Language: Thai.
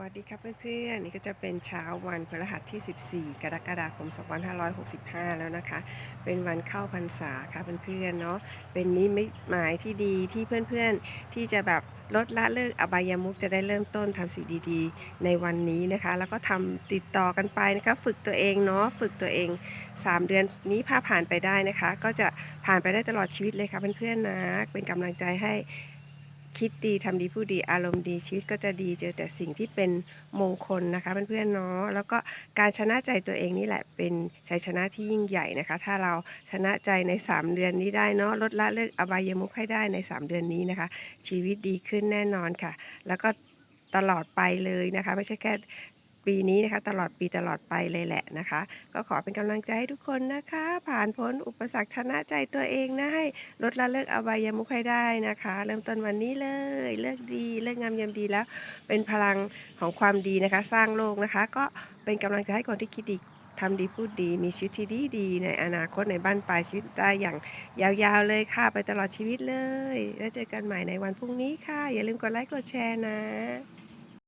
วัสดีครับเพื่อนๆนี่ก็จะเป็นเช้าวันพฤหัสที่ 14 กรกฎาคม 2565 แล้วนะคะ เป็นวันเข้าพรรษาค่ะเพื่อนๆเนาะเป็นนิมิตหมายที่ดีที่เพื่อนๆ ที่จะแบบลดละเลิกอบายามุขจะได้เริ่มต้นทำสิ่งดีๆ ในวันนี้นะคะ แล้วก็ทำติดต่อกันไปนะคะฝึกตัวเองเนาะฝึกตัวเอง 3 เดือนนี้พาผ่านไปได้นะคะ ก็จะผ่านไปได้ตลอดชีวิตเลยค่ะเพื่อนๆนะเป็นกำลังใจให้ คิดดีทำดีพูดดีอารมณ์ดีชีวิตก็จะดีเจอแต่สิ่งที่เป็นมงคลนะคะเพื่อนๆเนาะแล้วก็การชนะใจตัวเองนี่แหละเป็นชัยชนะที่ยิ่งใหญ่นะคะ ถ้าเราชนะใจใน 3 เดือนนี้ได้เนาะลดละเลิกอบายมุขให้ได้ใน 3 เดือนนี้นะคะ ชีวิตดีขึ้นแน่นอนค่ะ แล้วก็ตลอดไปเลยนะคะ ไม่ใช่แค่ ปีนี้นะคะ ตลอดปีตลอดไปเลยแหละนะคะ ก็ขอเป็นกำลังใจให้ทุกคนนะคะ ผ่านพ้นอุปสรรคชนะใจตัวเองนะให้ลดละเลิกอบายามุขให้ได้นะคะ เริ่มต้นวันนี้เลย เลิกดี เลิกงามยามดีแล้ว เป็นพลังของความดีนะคะ สร้างโลกนะคะ ก็เป็นกำลังใจให้คนที่คิดดีทำดีพูดดีมีชีวิตที่ดีดีในอนาคตในบ้านปลายชีวิตได้อย่างยาวๆเลยค่ะ ไปตลอดชีวิตเลย แล้วเจอกันใหม่ในวันพรุ่งนี้ค่ะ อย่าลืมกดไลค์กดแชร์นะ